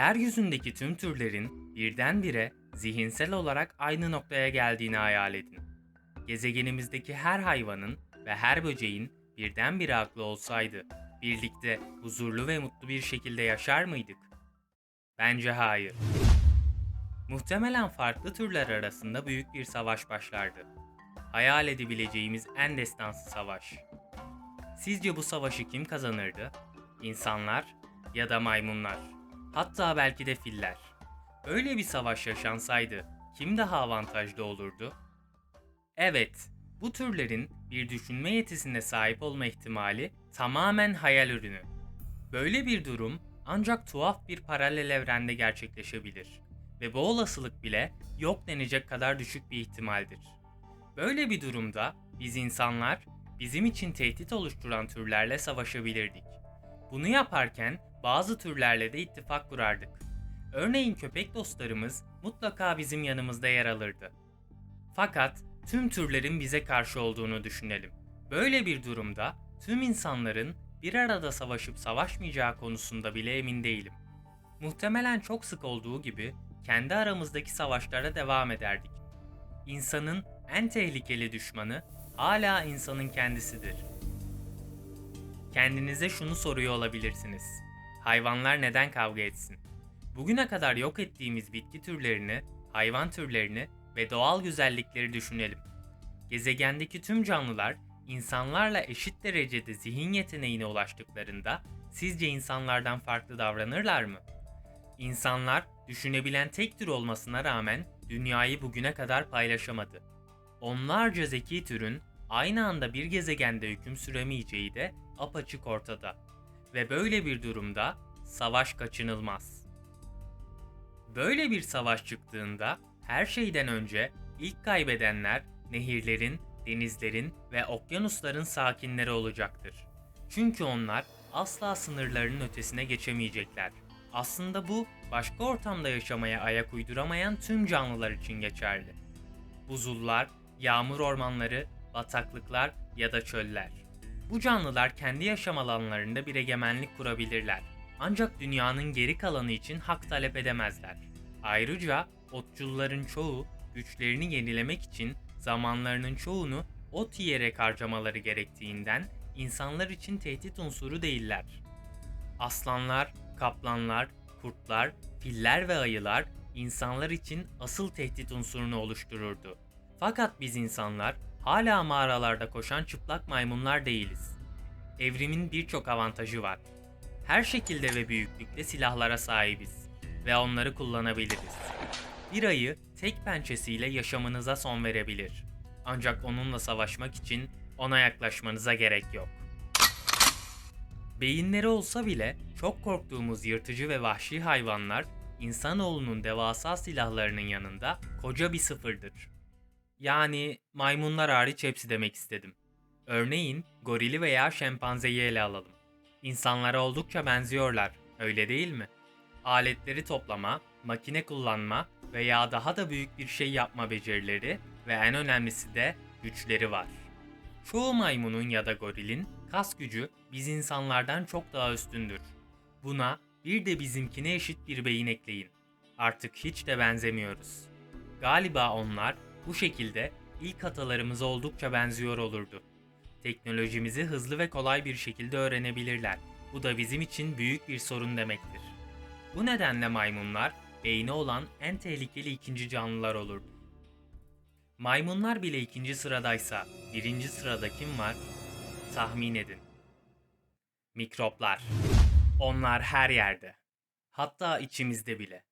Yeryüzündeki tüm türlerin birdenbire zihinsel olarak aynı noktaya geldiğini hayal edin. Gezegenimizdeki her hayvanın ve her böceğin birdenbire aklı olsaydı, birlikte huzurlu ve mutlu bir şekilde yaşar mıydık? Bence hayır. Muhtemelen farklı türler arasında büyük bir savaş başlardı. Hayal edebileceğimiz en destansı savaş. Sizce bu savaşı kim kazanırdı? İnsanlar ya da maymunlar? Hatta belki de filler. Öyle bir savaş yaşansaydı kim daha avantajlı olurdu? Evet, bu türlerin bir düşünme yetisine sahip olma ihtimali tamamen hayal ürünü. Böyle bir durum ancak tuhaf bir paralel evrende gerçekleşebilir ve bu olasılık bile yok denecek kadar düşük bir ihtimaldir. Böyle bir durumda biz insanlar bizim için tehdit oluşturan türlerle savaşabilirdik. Bunu yaparken bazı türlerle de ittifak kurardık. Örneğin köpek dostlarımız mutlaka bizim yanımızda yer alırdı. Fakat tüm türlerin bize karşı olduğunu düşünelim. Böyle bir durumda tüm insanların bir arada savaşıp savaşmayacağı konusunda bile emin değilim. Muhtemelen çok sık olduğu gibi kendi aramızdaki savaşlara devam ederdik. İnsanın en tehlikeli düşmanı hala insanın kendisidir. Kendinize şunu soruyor olabilirsiniz. Hayvanlar neden kavga etsin? Bugüne kadar yok ettiğimiz bitki türlerini, hayvan türlerini ve doğal güzellikleri düşünelim. Gezegendeki tüm canlılar insanlarla eşit derecede zihin yeteneğine ulaştıklarında sizce insanlardan farklı davranırlar mı? İnsanlar düşünebilen tek tür olmasına rağmen dünyayı bugüne kadar paylaşamadı. Onlarca zeki türün aynı anda bir gezegende hüküm süremeyeceği de apaçık ortada. Ve böyle bir durumda savaş kaçınılmaz. Böyle bir savaş çıktığında her şeyden önce ilk kaybedenler nehirlerin, denizlerin ve okyanusların sakinleri olacaktır. Çünkü onlar asla sınırlarının ötesine geçemeyecekler. Aslında bu başka ortamda yaşamaya ayak uyduramayan tüm canlılar için geçerli. Buzullar, yağmur ormanları, bataklıklar ya da çöller. Bu canlılar kendi yaşam alanlarında bir egemenlik kurabilirler. Ancak dünyanın geri kalanı için hak talep edemezler. Ayrıca otçulların çoğu güçlerini yenilemek için zamanlarının çoğunu ot yiyerek harcamaları gerektiğinden insanlar için tehdit unsuru değiller. Aslanlar, kaplanlar, kurtlar, filler ve ayılar insanlar için asıl tehdit unsurunu oluştururdu. Fakat biz insanlar hala mağaralarda koşan çıplak maymunlar değiliz. Evrimin birçok avantajı var. Her şekilde ve büyüklükte silahlara sahibiz ve onları kullanabiliriz. Bir ayı tek pençesiyle yaşamınıza son verebilir. Ancak onunla savaşmak için ona yaklaşmanıza gerek yok. Beyinleri olsa bile çok korktuğumuz yırtıcı ve vahşi hayvanlar insanoğlunun devasa silahlarının yanında koca bir sıfırdır. Yani maymunlar hariç hepsi demek istedim. Örneğin gorili veya şempanzeyi ele alalım. İnsanlara oldukça benziyorlar, öyle değil mi? Aletleri toplama, makine kullanma veya daha da büyük bir şey yapma becerileri ve en önemlisi de güçleri var. Çoğu maymunun ya da gorilin kas gücü biz insanlardan çok daha üstündür. Buna bir de bizimkine eşit bir beyin ekleyin. Artık hiç de benzemiyoruz. Galiba onlar bu şekilde ilk atalarımıza oldukça benziyor olurdu. Teknolojimizi hızlı ve kolay bir şekilde öğrenebilirler. Bu da bizim için büyük bir sorun demektir. Bu nedenle maymunlar beyni olan en tehlikeli ikinci canlılar olurdu. Maymunlar bile ikinci sıradaysa birinci sırada kim var? Tahmin edin. Mikroplar. Onlar her yerde. Hatta içimizde bile.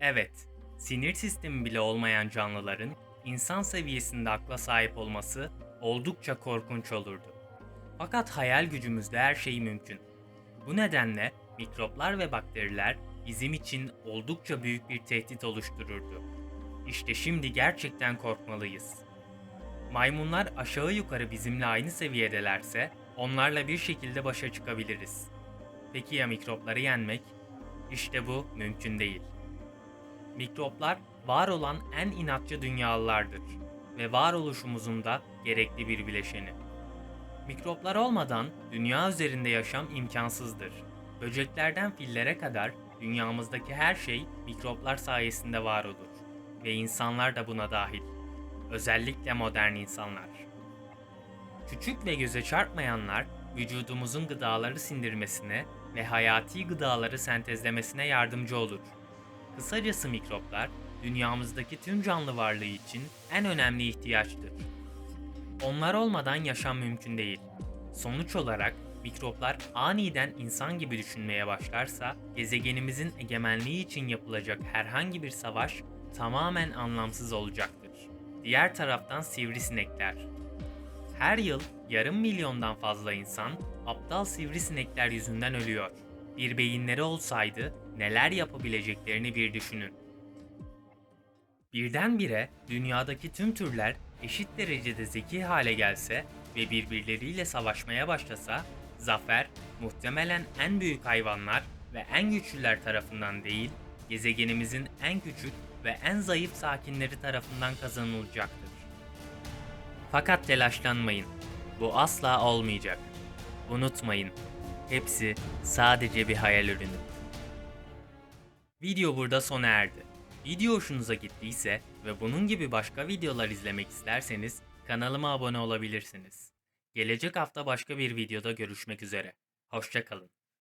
Evet, sinir sistemi bile olmayan canlıların insan seviyesinde akla sahip olması oldukça korkunç olurdu. Fakat hayal gücümüzde her şey mümkün. Bu nedenle mikroplar ve bakteriler bizim için oldukça büyük bir tehdit oluştururdu. İşte şimdi gerçekten korkmalıyız. Maymunlar aşağı yukarı bizimle aynı seviyedelerse onlarla bir şekilde başa çıkabiliriz. Peki ya mikropları yenmek? İşte bu mümkün değil. Mikroplar var olan en inatçı dünyalılardır ve varoluşumuzun da gerekli bir bileşeni. Mikroplar olmadan dünya üzerinde yaşam imkansızdır. Böceklerden fillere kadar dünyamızdaki her şey mikroplar sayesinde var olur. Ve insanlar da buna dahil. Özellikle modern insanlar. Küçük ve göze çarpmayanlar vücudumuzun gıdaları sindirmesine ve hayati gıdaları sentezlemesine yardımcı olur. Kısacası mikroplar dünyamızdaki tüm canlı varlığı için en önemli ihtiyaçtır. Onlar olmadan yaşam mümkün değil. Sonuç olarak mikroplar aniden insan gibi düşünmeye başlarsa gezegenimizin egemenliği için yapılacak herhangi bir savaş tamamen anlamsız olacaktır. Diğer taraftan sivrisinekler. Her yıl yarım milyondan fazla insan aptal sivrisinekler yüzünden ölüyor. Bir beyinleri olsaydı neler yapabileceklerini bir düşünün. Birdenbire dünyadaki tüm türler eşit derecede zeki hale gelse ve birbirleriyle savaşmaya başlasa, zafer muhtemelen en büyük hayvanlar ve en güçlüler tarafından değil, gezegenimizin en küçük ve en zayıf sakinleri tarafından kazanılacaktır. Fakat telaşlanmayın. Bu asla olmayacak. Unutmayın. Hepsi sadece bir hayal ürünü. Video burada sona erdi. Video hoşunuza gittiyse ve bunun gibi başka videolar izlemek isterseniz kanalıma abone olabilirsiniz. Gelecek hafta başka bir videoda görüşmek üzere. Hoşçakalın.